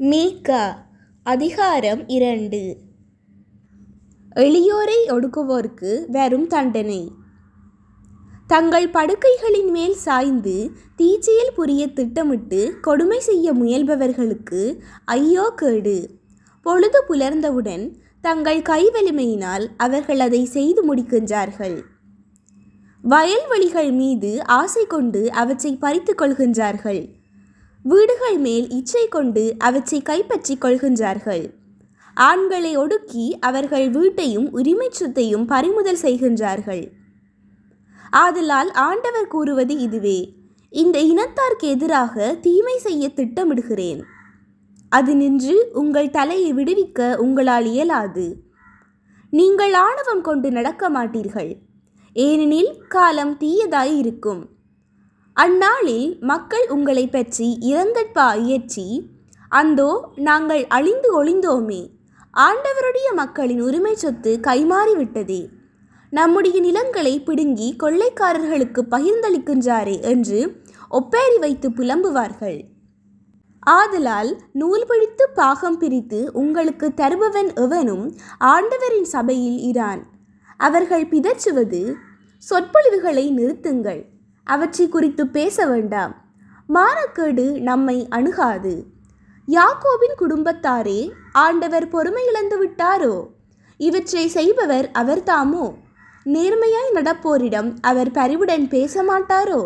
மீகா அதிகாரம் இரண்டு. எளியோரை ஒடுக்குவோர்க்கு வரும் தண்டனை. தங்கள் படுக்கைகளின் மேல் சாய்ந்து தீச்சையில் புரிய திட்டமிட்டு கொடுமை செய்ய முயல்பவர்களுக்கு ஐயோ கேடு. பொழுது புலர்ந்தவுடன் தங்கள் கைவலிமையினால் அவர்கள் அதை செய்து முடிக்கின்றார்கள். வயல்வெளிகள் மீது ஆசை கொண்டு அவற்றை பறித்து கொள்கின்றார்கள். வீடுகள் மேல் இச்சை கொண்டு அவற்றை கைப்பற்றிக் கொள்கின்றார்கள். ஆண்களை ஒடுக்கி அவர்கள் வீட்டையும் உரிமை சொத்தையும் பறிமுதல் செய்கின்றார்கள். ஆதலால் ஆண்டவர் கூறுவது இதுவே இந்த இனத்தார்க்கு எதிராக தீமை செய்ய திட்டமிடுகிறேன். அது நின்று உங்கள் தலையை விடுவிக்க உங்களால் இயலாது. நீங்கள் ஆணவம் கொண்டு நடக்க மாட்டீர்கள். ஏனெனில் காலம் தீயதாய் இருக்கும். அந்நாளில் மக்கள் உங்களை பற்றி இரங்கற்பா இயற்றி அந்தோ நாங்கள் அழிந்து ஒளிந்தோமே ஆண்டவருடைய மக்களின் உரிமை சொத்து கைமாறிவிட்டதே நம்முடைய நிலங்களை பிடுங்கி கொள்ளைக்காரர்களுக்கு பகிர்ந்தளிக்கின்றாரே என்று ஒப்பேரி வைத்து புலம்புவார்கள். ஆதலால் நூல் பிடித்து பாகம் பிரித்து உங்களுக்கு தருபவன் எவனும் ஆண்டவரின் சபையில் இரான். அவர்கள் பிதற்றுவது சொற்பொழிவுகளை நிறுத்துங்கள். அவற்றை குறித்து பேச வேண்டாம். மானக்கேடு நம்மை அணுகாது. யாக்கோபின் குடும்பத்தாரே ஆண்டவர் பொறுமை இழந்து விட்டாரோ? இவற்றை செய்பவர் அவர்தாமோ? நேர்மையாய் நடப்போரிடம் அவர் பரிவுடன் பேச மாட்டாரோ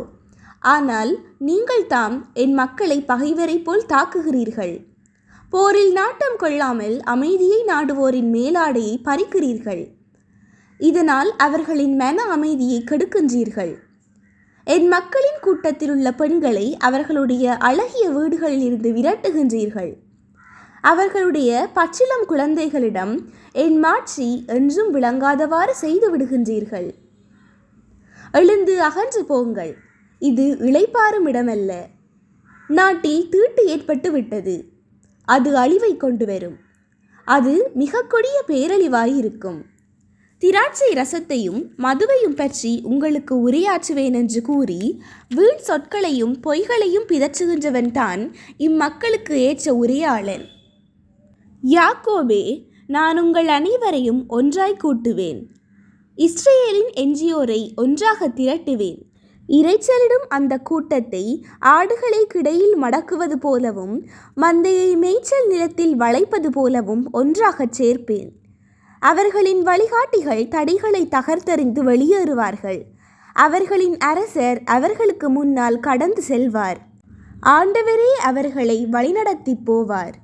ஆனால் நீங்கள் தாம் என் மக்களை பகைவரை போல் தாக்குகிறீர்கள். போரில் நாட்டம் கொள்ளாமல் அமைதியை நாடுவோரின் மேலாடையை பறிக்கிறீர்கள். இதனால் அவர்களின் மன அமைதியை கெடுக்கின்றீர்கள். என் மக்களின் கூட்டத்தில் உள்ள பெண்களை அவர்களுடைய அழகிய வீடுகளில் இருந்து விரட்டுகின்றீர்கள். அவர்களுடைய பச்சிளம் குழந்தைகளிடம் என் மாட்சி என்றும் விளங்காதவாறு செய்து விடுகின்றீர்கள். எழுந்து அகன்று போங்கள். இது இளைப்பாறும் இடமல்ல. நாட்டில் தீட்டு ஏற்பட்டு விட்டது. அது அழிவை கொண்டு வரும். அது மிக கொடிய பேரழிவாயிருக்கும் திராட்சை ரசத்தையும் மதுவையும் பற்றி உங்களுக்கு உரையாற்றுவேன் என்று கூறி வீண் சொற்களையும் பொய்களையும் பிதற்றுகின்றவன் தான் இம்மக்களுக்கு ஏற்ற உரையாளன். யாக்கோபே நான் உங்கள் அனைவரையும் ஒன்றாய் கூட்டுவேன். இஸ்ரேலின் எஞ்சியோரை ஒன்றாக திரட்டுவேன். இறைச்சலிடும் அந்த கூட்டத்தை ஆடுகளை கிடையில் மடக்குவது போலவும் மந்தையை மேய்ச்சல் நிலத்தில் வளைப்பது போலவும் ஒன்றாகச் சேர்ப்பேன். அவர்களின் வழிகாட்டிகள் தடைகளை தகர்த்தறிந்து வெளியேறுவார்கள். அவர்களின் அரசர் அவர்களுக்கு முன்னால் கடந்து செல்வார். ஆண்டவரே அவர்களை வழிநடத்தி போவார்.